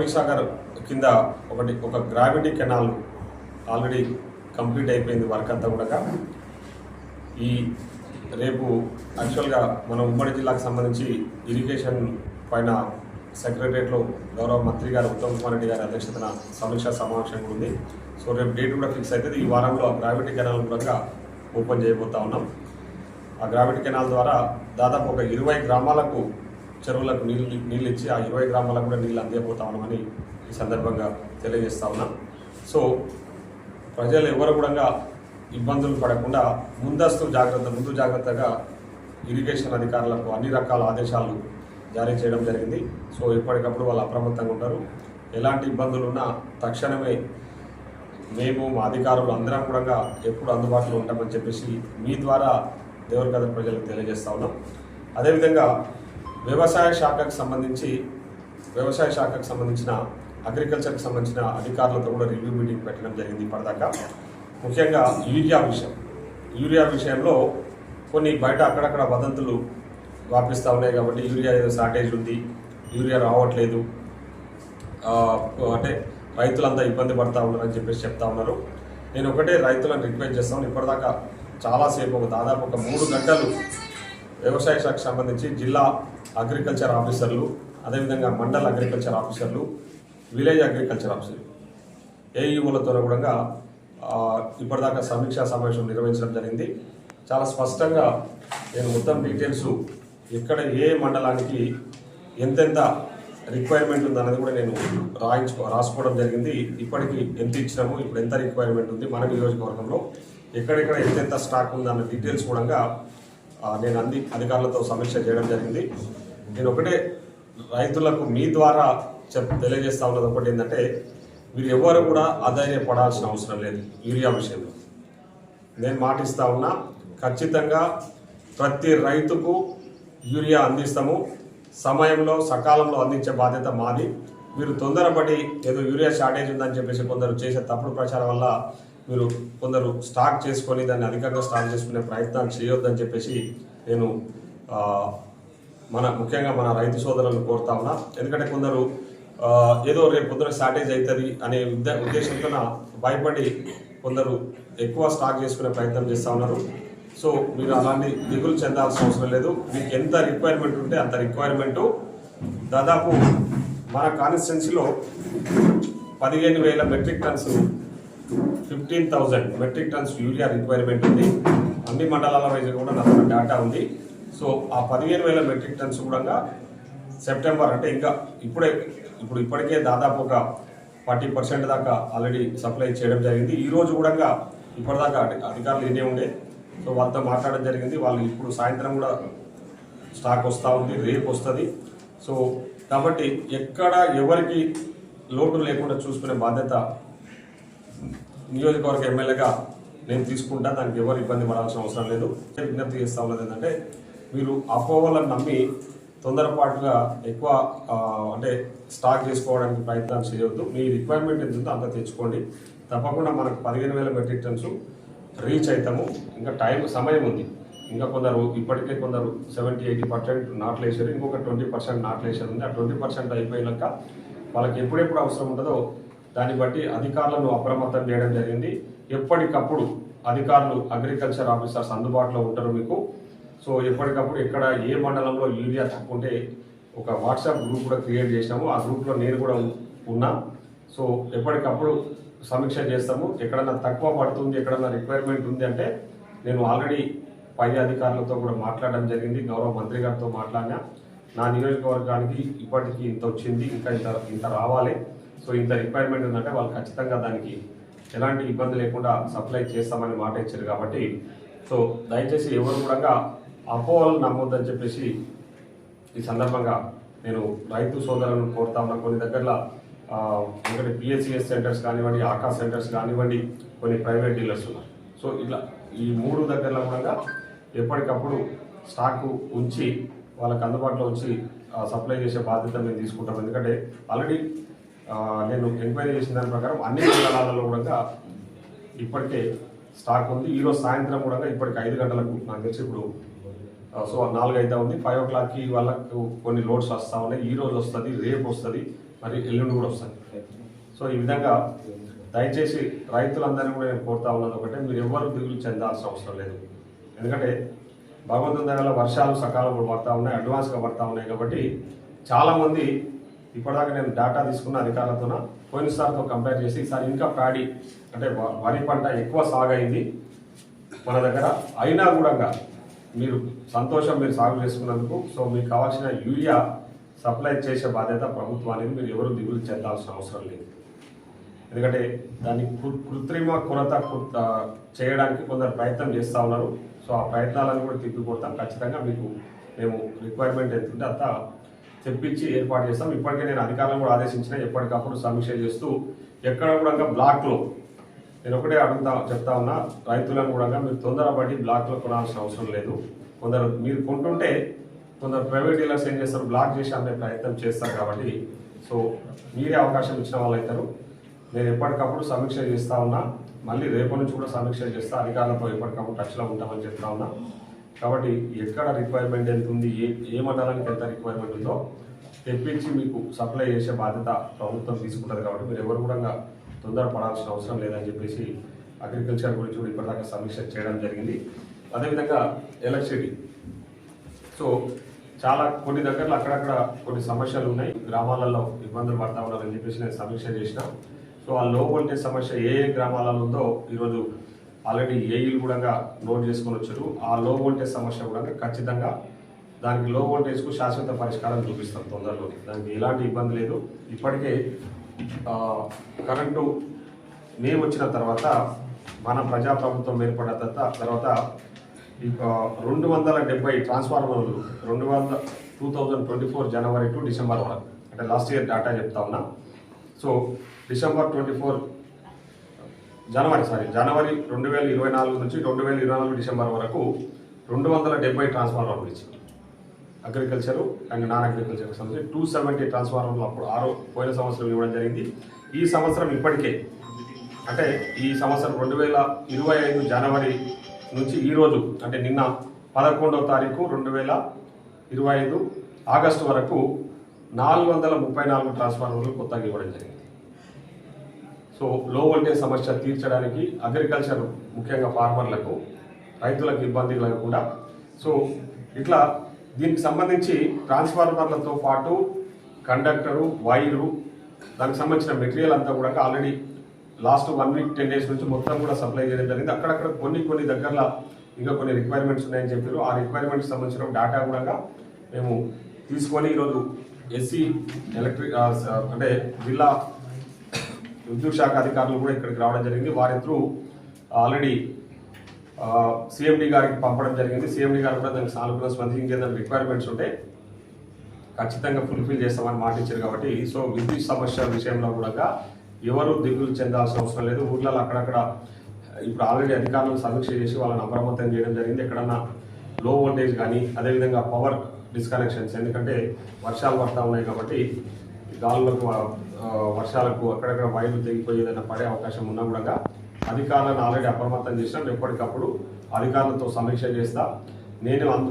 కోయిల్ సాగర్ కింద ఒకటి ఒక గ్రావిటీ కెనాల్ ఆల్రెడీ కంప్లీట్ అయిపోయింది వర్క్ అంతా కూడా. ఈ రేపు యాక్చువల్గా మన ఉమ్మడి జిల్లాకు సంబంధించి ఇరిగేషన్ పైన సెక్రటరియట్లో గౌరవ మంత్రి గారు ఉత్తమ్ కుమార్ రెడ్డి గారి అధ్యక్షతన సమీక్షా సమావేశం కూడా ఉంది. సో రేపు డేట్ కూడా ఫిక్స్ అవుతుంది ఈ వారంలో ఆ గ్రావిటీ కెనాల్ కూడా ఓపెన్ చేయబోతా ఉన్నాం. ఆ గ్రావిటీ కెనాల్ ద్వారా దాదాపు ఒక ఇరవై గ్రామాలకు చెరువులకు నీళ్ళు నీళ్ళు ఇచ్చి ఆ ఇరవై గ్రామాలకు కూడా నీళ్ళు అందేపోతా ఉన్నామని ఈ సందర్భంగా తెలియజేస్తా ఉన్నాం. సో ప్రజలు ఎవరు కూడా ఇబ్బందులు పడకుండా ముందస్తు జాగ్రత్త ముందు జాగ్రత్తగా ఇరిగేషన్ అధికారులకు అన్ని రకాల ఆదేశాలు జారీ చేయడం జరిగింది. సో ఎప్పటికప్పుడు వాళ్ళు అప్రమత్తంగా ఉంటారు. ఎలాంటి ఇబ్బందులు ఉన్నా తక్షణమే మేము మా అధికారులు అందరం కూడా ఎప్పుడు అందుబాటులో ఉంటామని చెప్పేసి మీ ద్వారా దేవరగద ప్రజలకు తెలియజేస్తా ఉన్నాం. అదేవిధంగా వ్యవసాయ శాఖకు సంబంధించి వ్యవసాయ శాఖకు సంబంధించిన అగ్రికల్చర్కి సంబంధించిన అధికారులతో కూడా రివ్యూ మీటింగ్ పెట్టడం జరిగింది ఇప్పటిదాకా. ముఖ్యంగా యూరియా విషయం. యూరియా విషయంలో కొన్ని బయట అక్కడక్కడ వదంతులు వ్యాపిస్తూ ఉన్నాయి కాబట్టి యూరియా ఏదో షార్టేజ్ ఉంది యూరియా రావట్లేదు. అంటే రైతులంతా ఇబ్బంది పడతా ఉన్నారని చెప్పేసి చెప్తా ఉన్నారు. నేను ఒకటే రైతులను రిక్వెస్ట్ చేస్తాను. ఇప్పటిదాకా చాలాసేపు ఒక దాదాపు ఒక మూడు గంటలు వ్యవసాయ శాఖకు సంబంధించి జిల్లా అగ్రికల్చర్ ఆఫీసర్లు అదేవిధంగా మండల అగ్రికల్చర్ ఆఫీసర్లు విలేజ్ అగ్రికల్చర్ ఆఫీసర్లు ఏఈఓలతో కూడా ఇప్పటిదాకా సమీక్షా సమావేశం నిర్వహించడం జరిగింది. చాలా స్పష్టంగా నేను మొత్తం డీటెయిల్స్ ఎక్కడ ఏ మండలానికి ఎంతెంత రిక్వైర్మెంట్ ఉంది అన్నది కూడా నేను రాయించుకో రాసుకోవడం జరిగింది. ఇప్పటికి ఎంత ఇచ్చినాము ఇప్పుడు ఎంత రిక్వైర్మెంట్ ఉంది మన నియోజకవర్గంలో ఎక్కడెక్కడ ఎంతెంత స్టాక్ ఉంది అన్న డీటెయిల్స్ కూడా నేను అంది అధికారులతో సమీక్ష చేయడం జరిగింది. నేను ఒకటే రైతులకు మీ ద్వారా చెప్ తెలియజేస్తా ఉన్నది ఒకటి ఏంటంటే మీరు ఎవరు కూడా ఆదాయపడాల్సిన అవసరం లేదు యూరియా విషయంలో. నేను మాటిస్తా ఉన్నా ఖచ్చితంగా ప్రతి రైతుకు యూరియా అందిస్తాము. సమయంలో సకాలంలో అందించే బాధ్యత మాది. మీరు తొందరపడి ఏదో యూరియా షార్టేజ్ ఉందని చెప్పేసి కొందరు చేసే తప్పుడు ప్రచారం వల్ల మీరు కొందరు స్టాక్ చేసుకొని దాన్ని అధికంగా స్టాక్ చేసుకునే ప్రయత్నాలు చేయొద్దని చెప్పేసి నేను మన ముఖ్యంగా మన రైతు సోదరులను కోరుతా ఉన్నా. ఎందుకంటే కొందరు ఏదో రేపు పొద్దున షార్టేజ్ అవుతుంది అనే ఉద్దేశంతో భయపడి కొందరు ఎక్కువ స్టాక్ చేసుకునే ప్రయత్నం చేస్తూ ఉన్నారు. సో మీరు అలాంటి దిగులు చెందాల్సిన అవసరం లేదు. మీకు ఎంత రిక్వైర్మెంట్ ఉంటే అంత రిక్వైర్మెంటు దాదాపు మన కాన్స్టిట్యున్సీలో పదిహేను వేల metric tons fifteen thousand metric tons urea requirement ఉంది. అన్ని మండలాల వైజ్ కూడా నా దగ్గర డేటా ఉంది. సో ఆ పదిహేను వేల మెట్రిక్ టన్స్ కూడా సెప్టెంబర్ అంటే ఇంకా ఇప్పుడే ఇప్పుడు ఇప్పటికే దాదాపు ఒక ఫార్టీ పర్సెంట్ దాకా ఆల్రెడీ సప్లై చేయడం జరిగింది. ఈ రోజు కూడా ఇప్పటిదాకా అధికారులు ఇదే ఉండే. సో వాళ్ళతో మాట్లాడడం జరిగింది. వాళ్ళు ఇప్పుడు సాయంత్రం కూడా స్టాక్ వస్తూ ఉంది. రేపు వస్తుంది. సో కాబట్టి ఎక్కడ ఎవరికి లోటు లేకుండా చూసుకునే బాధ్యత నియోజకవర్గ ఎమ్మెల్యేగా నేను తీసుకుంటా దానికి ఎవరు ఇబ్బంది పడాల్సిన అవసరం లేదు. విజ్ఞప్తి చేస్తా ఉన్నది ఏంటంటే మీరు అపోవలను నమ్మి తొందరపాటుగా ఎక్కువ అంటే స్టాక్ చేసుకోవడానికి ప్రయత్నాలు చేయవద్దు మీ రిక్వైర్మెంట్ ఎంత ఉందో అంత తెచ్చుకోండి. తప్పకుండా మనకు పదిహేను వేల మెట్రిక్ టన్స్ రీచ్ అవుతాము ఇంకా టైం సమయం ఉంది. ఇంకా కొందరు ఇప్పటికే కొందరు సెవెంటీ ఎయిటీ పర్సెంట్ నాట్లు వేసారు ఇంకొక ట్వంటీ పర్సెంట్ నాట్లు వేసారు ఉంది ఆ ట్వంటీ పర్సెంట్ అయిపోయినాక వాళ్ళకి ఎప్పుడెప్పుడు అవసరం ఉంటుందో దాన్ని బట్టి అధికారులను అప్రమత్తం చేయడం జరిగింది. ఎప్పటికప్పుడు అధికారులు అగ్రికల్చర్ ఆఫీసర్స్ అందుబాటులో ఉంటారు మీకు. సో ఎప్పటికప్పుడు ఎక్కడ ఏ మండలంలో యూరియా తక్కుంటే ఒక వాట్సాప్ గ్రూప్ కూడా క్రియేట్ చేసినాము. ఆ గ్రూప్లో నేను కూడా ఉన్నా. సో ఎప్పటికప్పుడు సమీక్ష చేస్తాము. ఎక్కడన్నా తక్కువ పడుతుంది ఎక్కడన్నా రిక్వైర్మెంట్ ఉంది అంటే నేను ఆల్రెడీ పై అధికారులతో కూడా మాట్లాడడం జరిగింది. గౌరవ మంత్రి గారితో మాట్లాడినా. నా నియోజకవర్గానికి ఇప్పటికీ ఇంత వచ్చింది ఇంకా ఇంత ఇంత రావాలి. సో ఇంత రిక్వైర్మెంట్ ఉందంటే వాళ్ళు ఖచ్చితంగా దానికి ఎలాంటి ఇబ్బంది లేకుండా సప్లై చేస్తామని మాట ఇచ్చారు కాబట్టి సో దయచేసి ఎవరు కూడా అపోహలు నమ్మొద్దని చెప్పేసి ఈ సందర్భంగా నేను రైతు సోదరులను కోరుతా ఉన్నా. కొన్ని దగ్గరలో ఎందుకంటే ఒకటి పిఎస్సిఎస్ సెంటర్స్ కానివ్వండి ఆకాశ్ సెంటర్స్ కానివ్వండి కొన్ని ప్రైవేట్ డీలర్స్ ఉన్నారు. సో ఇట్లా ఈ మూడు దగ్గరలో కూడా ఎప్పటికప్పుడు స్టాకు ఉంచి వాళ్ళకి అందుబాటులో ఉంచి సప్లై చేసే బాధ్యత మేము తీసుకుంటాం. ఎందుకంటే ఆల్రెడీ నేను ఎంక్వైరీ చేసిన దాని ప్రకారం అన్ని మండలాలలో కూడా ఇప్పటికే స్టాక్ ఉంది. ఈరోజు సాయంత్రం కూడా ఇప్పటికి ఐదు గంటలకు నాకు తెలిసి ఇప్పుడు సో నాలుగు అయితే ఉంది. ఫైవ్ ఓ క్లాక్కి వాళ్ళకు కొన్ని లోడ్స్ వస్తూ ఉన్నాయి. ఈ రోజు వస్తుంది రేపు వస్తుంది మరి ఎల్లుండి కూడా వస్తుంది. సో ఈ విధంగా దయచేసి రైతులందరినీ కూడా నేను కోరుతా ఉన్నది ఒకటే మీరు ఎవరు దిగులు చెందాల్సిన అవసరం లేదు. ఎందుకంటే భగవంతుని దగ్గర వర్షాలు సకాలంలో పడతా ఉన్నాయి అడ్వాన్స్గా పడతా ఉన్నాయి కాబట్టి చాలామంది ఇప్పటిదాకా నేను డేటా తీసుకున్న అధికారులతోన పోయినసారితో కంపేర్ చేసి ఈసారి ఇంకా ప్యాడీ అంటే వరి పంట ఎక్కువ సాగైంది. మన దగ్గర అయినా కూడా మీరు సంతోషం మీరు సాగు చేసుకున్నందుకు సో మీకు కావాల్సిన యూరియా సప్లై చేసే బాధ్యత ప్రభుత్వానికి మీరు ఎవరు దిగులు చెందాల్సిన అవసరం లేదు. ఎందుకంటే దాన్ని కృత్రిమ కొరత చేయడానికి కొందరు ప్రయత్నం చేస్తూ ఉన్నారు. సో ఆ ప్రయత్నాలను కూడా తిప్పికొడతాం. ఖచ్చితంగా మీకు మేము రిక్వైర్మెంట్ ఎంత ఉంటే అంత తెప్పించి ఏర్పాటు చేస్తాం. ఇప్పటికే నేను అధికారులను కూడా ఆదేశించిన ఎప్పటికప్పుడు సమీక్ష చేస్తూ ఎక్కడ కూడా బ్లాక్లో నేను ఒకటే అడుగుతా చెప్తా ఉన్నా రైతులను కూడా మీరు తొందరపడి బ్లాక్లో కొనాల్సిన అవసరం లేదు. కొందరు మీరు కొంటుంటే కొందరు ప్రైవేట్ డీలర్స్ ఏం చేస్తారు? బ్లాక్ చేసి అనే ప్రయత్నం చేస్తారు కాబట్టి. సో మీరే అవకాశం ఇచ్చిన వాళ్ళు అవుతారు. నేను ఎప్పటికప్పుడు సమీక్ష చేస్తా ఉన్నా. మళ్ళీ రేపటి నుంచి కూడా సమీక్ష చేస్తా. అధికారులతో ఎప్పటికప్పుడు టచ్లో ఉంటామని చెప్తా ఉన్నా. కాబట్టి ఎక్కడ రిక్వైర్మెంట్ ఎంత ఉంది ఏ ఏ మండలానికి ఎంత రిక్వైర్మెంట్ ఉందో తెప్పించి మీకు సప్లై చేసే బాధ్యత ప్రభుత్వం తీసుకుంటుంది కాబట్టి మీరు ఎవరు కూడా తొందరపడాల్సిన అవసరం లేదని చెప్పేసి అగ్రికల్చర్ గురించి కూడా ఇప్పటిదాకా సమీక్ష చేయడం జరిగింది. అదేవిధంగా ఎలక్ట్రిసిటీ. సో చాలా కొన్ని దగ్గరలో అక్కడక్కడ కొన్ని సమస్యలు ఉన్నాయి. గ్రామాలలో ఇబ్బందులు పడతా ఉన్నారని చెప్పేసి నేను సమీక్ష చేసిన. సో ఆ లో వోల్టేజ్ సమస్య ఏ ఏ గ్రామాలలో ఉందో ఈరోజు ఆల్రెడీ ఏఈలు కూడా నోట్ చేసుకొని వచ్చారు. ఆ లో వోల్టేజ్ సమస్య కూడా ఖచ్చితంగా దానికి లో వోల్టేజ్కు శాశ్వత పరిష్కారం చూపిస్తాం తొందరలో దానికి ఎలాంటి ఇబ్బంది లేదు. ఇప్పటికే కరెంటు మేము వచ్చిన తర్వాత మన ప్రజాప్రభుత్వం ఏర్పడిన తర్వాత తర్వాత ఇక రెండు వందల డెబ్బై ట్రాన్స్ఫార్మర్లు రెండు వందల two thousand twenty four January to December వరకు అంటే లాస్ట్ ఇయర్ డేటా చెప్తా ఉన్నా. So December twenty four January sorry January రెండు వేల ఇరవై నాలుగు నుంచి రెండు వేల ఇరవై నాలుగు డిసెంబర్ వరకు రెండు వందల డెబ్బై ట్రాన్స్ఫార్మర్లు ఇచ్చింది అగ్రికల్చర్ అండ్ నాన్ అగ్రికల్చర్ సంబంధించి టూ సెవెంటీ ట్రాన్స్ఫార్మర్లు అప్పుడు ఆరో పోయిన సంవత్సరం ఇవ్వడం జరిగింది. ఈ సంవత్సరం ఇప్పటికే అంటే ఈ సంవత్సరం రెండు వేల ఇరవై ఐదు జనవరి నుంచి ఈరోజు అంటే నిన్న పదకొండవ తారీఖు రెండు వేల ఇరవై ఐదు ఆగస్టు వరకు నాలుగు వందల ముప్పై నాలుగు ట్రాన్స్ఫార్మర్లు కొత్తగా ఇవ్వడం జరిగింది. సో లో వోల్టేజ్ సమస్య తీర్చడానికి అగ్రికల్చర్ ముఖ్యంగా ఫార్మర్లకు రైతులకు ఇబ్బంది లేకుండా సో ఇట్లా దీనికి సంబంధించి ట్రాన్స్ఫార్మర్లతో పాటు కండక్టరు వైరు దానికి సంబంధించిన మెటీరియల్ అంతా కూడా already last one week ten days నుంచి మొత్తం కూడా సప్లై చేయడం జరిగింది. అక్కడక్కడ కొన్ని కొన్ని దగ్గరలో ఇంకా కొన్ని రిక్వైర్మెంట్స్ ఉన్నాయని చెప్పారు. ఆ రిక్వైర్మెంట్స్ సంబంధించిన డేటా కూడా మేము తీసుకొని ఈరోజు ఎస్సీ ఎలక్ట్రిక్ అంటే జిల్లా విద్యుత్ శాఖ అధికారులు కూడా ఇక్కడికి రావడం జరిగింది. వారి త్రూ ఆల్రెడీ సిఎండి గారికి పంపడం జరిగింది. సిఎండి గారు కూడా దానికి సానుకూల స్పందించే రిక్వైర్మెంట్స్ ఉంటే ఖచ్చితంగా ఫుల్ఫిల్ చేస్తామని మాట ఇచ్చారు కాబట్టి సో విద్యుత్ సమస్య విషయంలో కూడా ఎవరు దిగులు చెందాల్సిన అవసరం లేదు. ఊర్లలో అక్కడక్కడ ఇప్పుడు ఆల్రెడీ అధికారులను సమీక్ష చేసి వాళ్ళని అప్రమత్తం చేయడం జరిగింది. ఎక్కడన్నా లో వోల్టేజ్ కానీ అదేవిధంగా పవర్ డిస్కనెక్షన్స్ ఎందుకంటే వర్షాలు పడతా ఉన్నాయి కాబట్టి గాలులకు వర్షాలకు అక్కడక్కడ వైర్లు తెగిపోయి ఏదైనా పడే అవకాశం ఉన్నా కూడా అధికారులను ఆల్రెడీ అప్రమత్తం చేసినాం. ఎప్పటికప్పుడు అధికారులతో సమీక్ష చేస్తా. నేను అందుబాటు